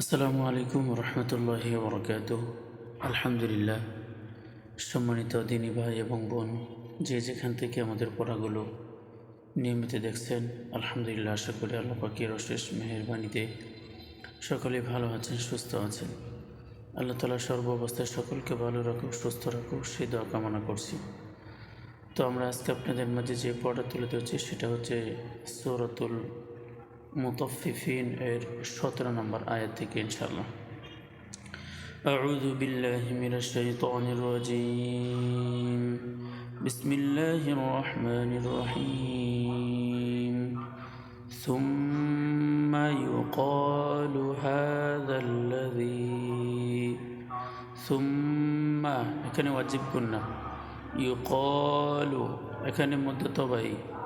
আসসালামু আলাইকুম রহমতুল্লাহি বরকাত আলহামদুলিল্লাহ, সম্মানিত দিনী ভাই এবং বোন, যে যেখান থেকে আমাদের পড়াগুলো নিয়মিত দেখছেন, আলহামদুলিল্লাহ আশা করি আল্লাহ পাকির অশেষ মেহরবানিতে সকলেই ভালো আছেন, সুস্থ আছেন। আল্লাহ তালা সর্ব অবস্থায় সকলকে ভালো রাখুক, সুস্থ রাখুক, সেই দোয়া কামনা করছি। তো আমরা আজকে আপনাদের মাঝে যে পড়া তুলে ধরছি, সেটা হচ্ছে সৌরতুল মুতফিফিন এর সতেরো নম্বর আয়াত থেকে ইনশাল্লাহ أعوذ بالله من الشيطان الرجيم بسم الله الرحمن الرحيم ثم يقال هذا الذي ثم এখানে ওয়াজিব গুন্না يقال এখানে মধ্যে তবাই হাদাল্লাদি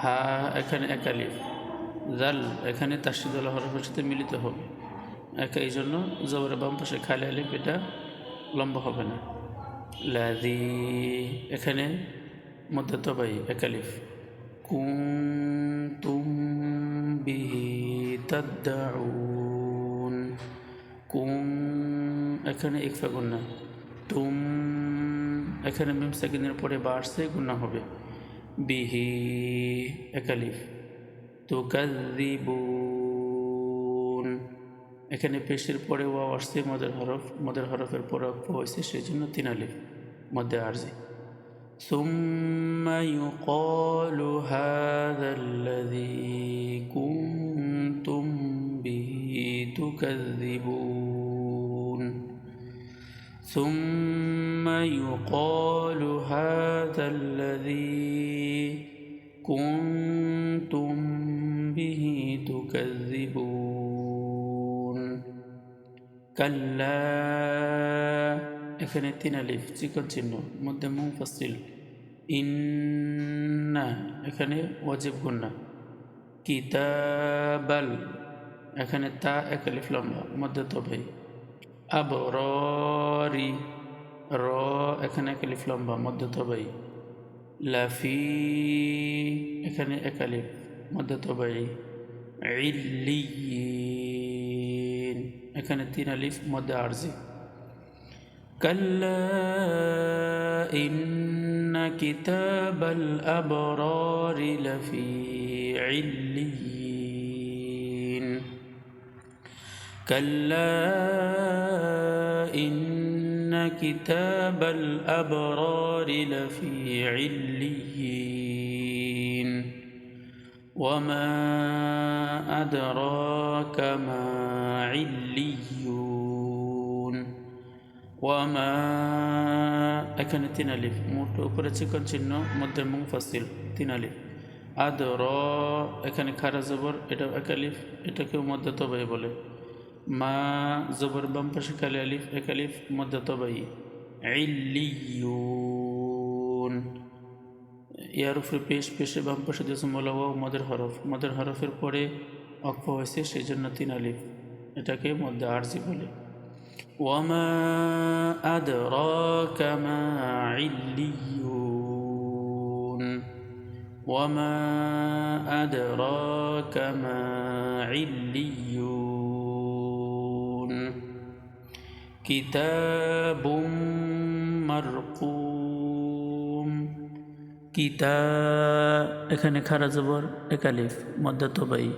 হা এখানে একালিফ জাল এখানে তাসিদুল হরফের সাথে মিলিত হবে। একা এই জন্য জবরে বাম পাশে খালি আলিফ, এটা লম্বা হবে না। লাদি এখানে মধ্যে তবাই একালিফ কুম তুম বিহি তাদ্দাউন। কুম এখানে ইকফা গুন্না তুম এখানে মিম সেকেন্ডের পরে বাড়ছে গুণা হবে বিহি একালিফ তুকাদিবুন এখানে পেশের পরে ওয়াও আসছে মদের হরফ মদের হরফের পরে অক্ষ হয়েছে সেই জন্য তিন আলিফ মধ্যে আরজি ثم يقال هذا الذي كنتم به تكذبون ثم يقال هذا الذي كنتم به تكذبون كلا এখানে তিন আলিফ চিকন চিহ্ন মধ্যে মুফাসিল ইন্না এখানে ওয়াজিব গুন্না কিতাবাল এখানে তা এক আলিফ লম্বা মধ্যে তবে আবরি র এখানে একালিফ লম্বা মধ্য তবাই লাফি এখানে একালিফ মধ্য তবাই ইল্লিয়িন এখানে তিন আলিফ মধ্যে আরজি كلا إن كتاب الأبرار لفي عليين كلا إن كتاب الأبرار لفي عليين وما أدراك ما عليون وما এখানে তিন আলিফ মোট উপরে চিকন চিহ্ন মধ্যে মুফাসিল তিন আলিফ আদর এখানে খারা জবর এটা এক আলিফ এটাকেও মধ্যে তবাই বলে মা জবর বাম পাশে আলিফ, এক আলিফ মধ্যতবাই ইলিয়ুন ইয়ার উপরে পেশ পেশে বাম পাশে দিয়েছে মোলাওয়া মদের হরফ। মদের হরফের পরে অক্ষ হয়েছে সেই জন্য তিন আলিফ। এটাকে মধ্যে আরজি বলে। ওয়ামা আদ কামা ইলিয়ুন ওয়ামা আদ কামা ইলিয়ুন كتاب مرقوم কিতা এখানে খারা জবর একালিফ মধ্যে তবাই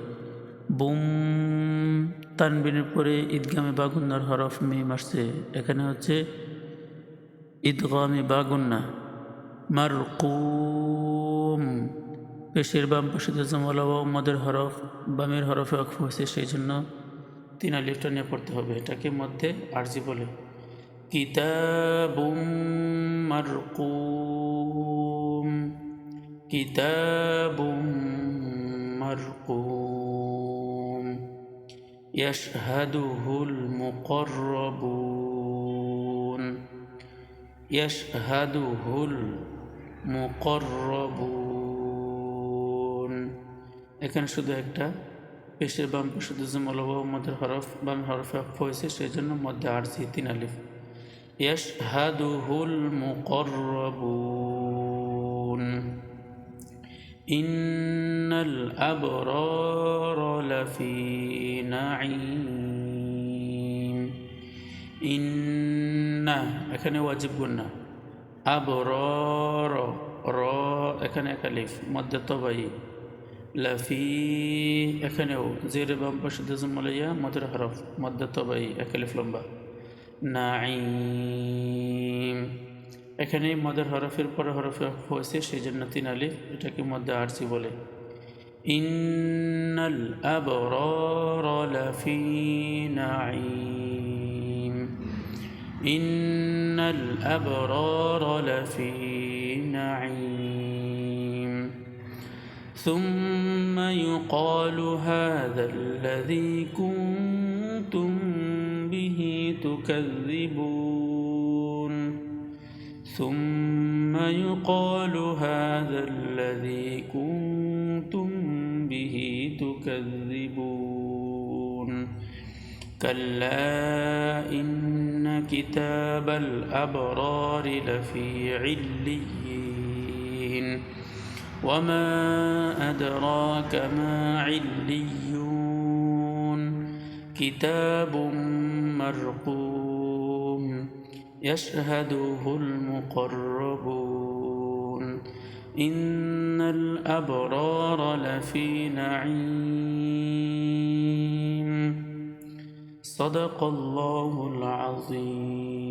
বুম তানবিনের পরে ঈদগামে বাগুন্নার হরফ মিম আসছে এখানে হচ্ছে ঈদগামে বাগুন্না মারকুম পেশের বাম পাশে জমলাওয়া মদের হরফ বামের হরফে অক্ষ হয়েছে সেই জন্য তিন আলিফটা নিয়ে পড়তে হবে, এটাকে মধ্যে আরজি বলে। কিতাবুম মারকুম কিতাবুম মারকুম, ইয়াশহাদুহুল মুকররবুন ইয়াশহাদুহুল মুকররবুন এখানে শুধু একটা পেশের বাম পাশে জমলবা মধ্যে হরফ বাম হরফে অক্ষ হয়েছে সেই জন্য মধ্যে আরজি তিন আলিফ يشهده المقربون إن الأبرار لفي نعيم إن এখানে ওয়াজিব গুন্না আবরর র এখানে একালিফ মধ্যে তবাই লাফি, এখানেও জের বাম পাশে জুমলাইয়া মদের হরফ মধ্যে তবাই একালিফ লম্বা। নাইম এখানে মদের হরফের পরে হরফে হয়েছে, সেই জন্য তিন আলিফ, এটাকে মধ্যে আরসি বলে। ইন্নাল আবরার লাফি ইন্নাল আবরার লাফি নাইম ثم يقال هذا الذي كنتم به تكذبون. ثم يقال هذا الذي كنتم به تكذبون. كلا إن كتاب الأبرار لفي عليين. وما أدراك ما عليون كتاب مرقوم يشهده المقربون إن الأبرار لفي نعيم صدق الله العظيم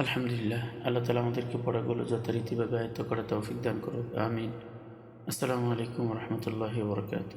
আলহামদুলিল্লাহ, আল্লাহ তালা আমাদেরকে পড়াগুলো যথারীতিভাবে আয়ত্ত করা তৌফিক দান করুক, আমিন। আসসালামু আলাইকুম রহমতুল্লাহ বরকাত